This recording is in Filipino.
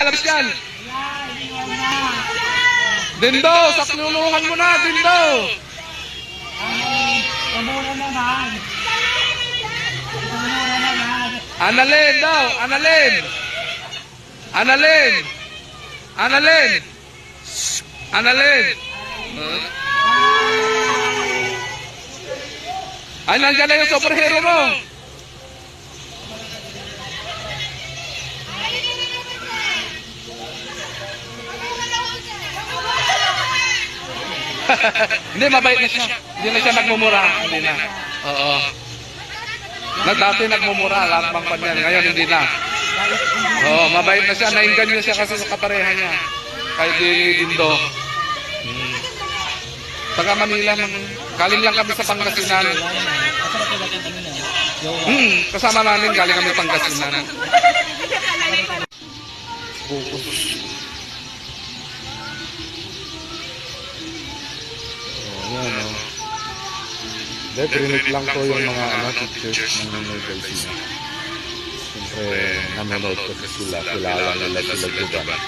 Labas yan. Dindo, sakluluhan mo na, Dindo. Kamura naman. Kamura naman. Annalyn daw. Annalyn. Shh, Annalyn. Huh? Ay, nandiyan na yung superhero mo. Hindi, mabait na siya. Hindi na siya nagmumura. Hindi na. Oo. Na dati nagmumura, lahat bang panyan. Ngayon hindi na. Oo, mabait na siya. Nainganyo siya kasi sa kapareha niya. Kahit di Dindo. Hmm. Taga Manila, man. galing lang kami sa Pangasinan. Hmm, kasama namin galing kami Pangasinan. Focus. Hindi, prinik lang ko yung mga ano, pictures ng Nueva Ecija. Siyempre, nanonood ko sila. Kilala nila sila Juban.